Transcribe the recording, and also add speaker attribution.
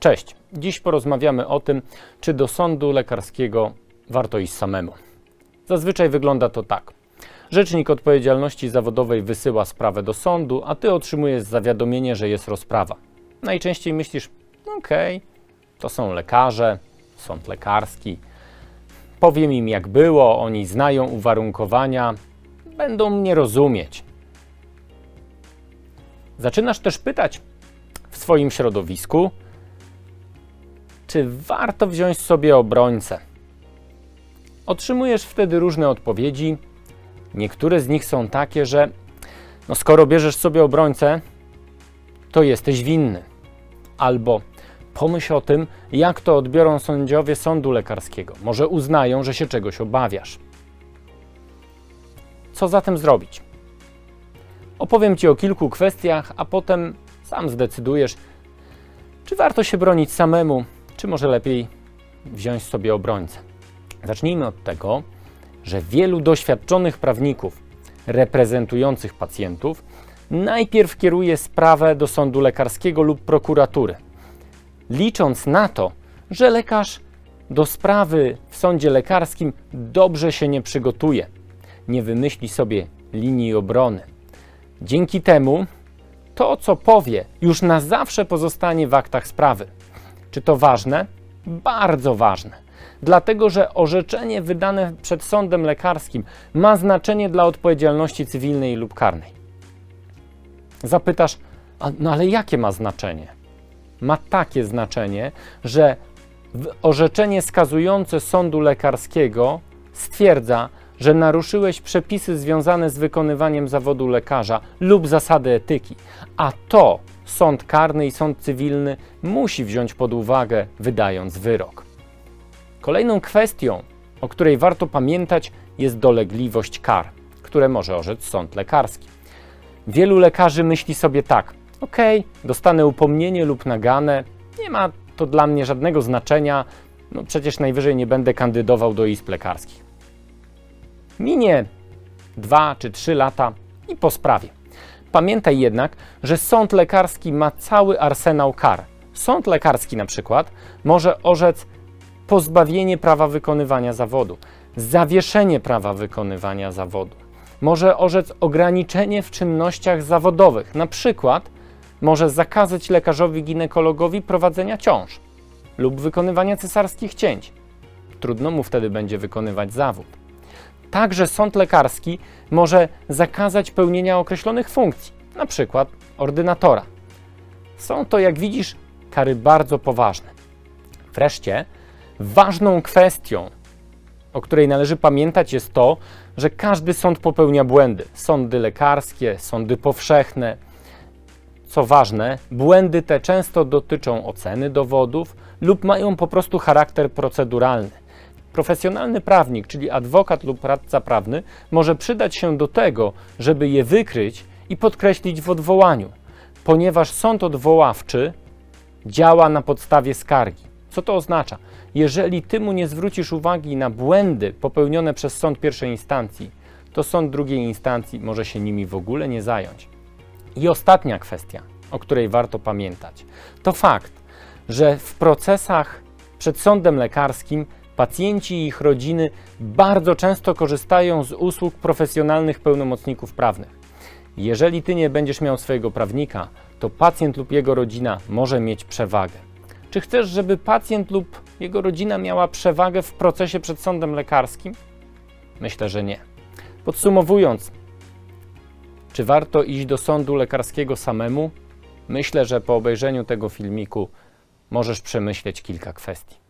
Speaker 1: Cześć. Dziś porozmawiamy o tym, czy do sądu lekarskiego warto iść samemu. Zazwyczaj wygląda to tak. Rzecznik odpowiedzialności zawodowej wysyła sprawę do sądu, a ty otrzymujesz zawiadomienie, że jest rozprawa. Najczęściej myślisz, okej, to są lekarze, sąd lekarski. Powiem im jak było, oni znają uwarunkowania, będą mnie rozumieć. Zaczynasz też pytać w swoim środowisku, czy warto wziąć sobie obrońcę. Otrzymujesz wtedy różne odpowiedzi. Niektóre z nich są takie, że no skoro bierzesz sobie obrońcę, to jesteś winny. Albo pomyśl o tym, jak to odbiorą sędziowie sądu lekarskiego. Może uznają, że się czegoś obawiasz. Co zatem zrobić? Opowiem Ci o kilku kwestiach, a potem sam zdecydujesz, czy warto się bronić samemu, czy może lepiej wziąć sobie obrońcę. Zacznijmy od tego, że wielu doświadczonych prawników reprezentujących pacjentów najpierw kieruje sprawę do sądu lekarskiego lub prokuratury, licząc na to, że lekarz do sprawy w sądzie lekarskim dobrze się nie przygotuje, nie wymyśli sobie linii obrony. Dzięki temu to, co powie, już na zawsze pozostanie w aktach sprawy. Czy to ważne? Bardzo ważne. Dlatego, że orzeczenie wydane przed sądem lekarskim ma znaczenie dla odpowiedzialności cywilnej lub karnej. Zapytasz, no ale jakie ma znaczenie? Ma takie znaczenie, że orzeczenie skazujące sądu lekarskiego stwierdza, że naruszyłeś przepisy związane z wykonywaniem zawodu lekarza lub zasady etyki, a to sąd karny i sąd cywilny musi wziąć pod uwagę, wydając wyrok. Kolejną kwestią, o której warto pamiętać, jest dolegliwość kar, które może orzec sąd lekarski. Wielu lekarzy myśli sobie tak: OK, dostanę upomnienie lub naganę, nie ma to dla mnie żadnego znaczenia, no przecież najwyżej nie będę kandydował do izb lekarskich. Minie dwa czy trzy lata i po sprawie. Pamiętaj jednak, że sąd lekarski ma cały arsenał kar. Sąd lekarski na przykład może orzec pozbawienie prawa wykonywania zawodu, zawieszenie prawa wykonywania zawodu. Może orzec ograniczenie w czynnościach zawodowych, na przykład może zakazać lekarzowi ginekologowi prowadzenia ciąż lub wykonywania cesarskich cięć. Trudno mu wtedy będzie wykonywać zawód. Także sąd lekarski może zakazać pełnienia określonych funkcji, przykład ordynatora. Są to, jak widzisz, kary bardzo poważne. Wreszcie, ważną kwestią, o której należy pamiętać, jest to, że każdy sąd popełnia błędy. Sądy lekarskie, sądy powszechne. Co ważne, błędy te często dotyczą oceny dowodów lub mają po prostu charakter proceduralny. Profesjonalny prawnik, czyli adwokat lub radca prawny, może przydać się do tego, żeby je wykryć i podkreślić w odwołaniu, ponieważ sąd odwoławczy działa na podstawie skargi. Co to oznacza? Jeżeli ty mu nie zwrócisz uwagi na błędy popełnione przez sąd pierwszej instancji, to sąd drugiej instancji może się nimi w ogóle nie zająć. I ostatnia kwestia, o której warto pamiętać, to fakt, że w procesach przed sądem lekarskim pacjenci i ich rodziny bardzo często korzystają z usług profesjonalnych pełnomocników prawnych. Jeżeli ty nie będziesz miał swojego prawnika, to pacjent lub jego rodzina może mieć przewagę. Czy chcesz, żeby pacjent lub jego rodzina miała przewagę w procesie przed sądem lekarskim? Myślę, że nie. Podsumowując, czy warto iść do sądu lekarskiego samemu? Myślę, że po obejrzeniu tego filmiku możesz przemyśleć kilka kwestii.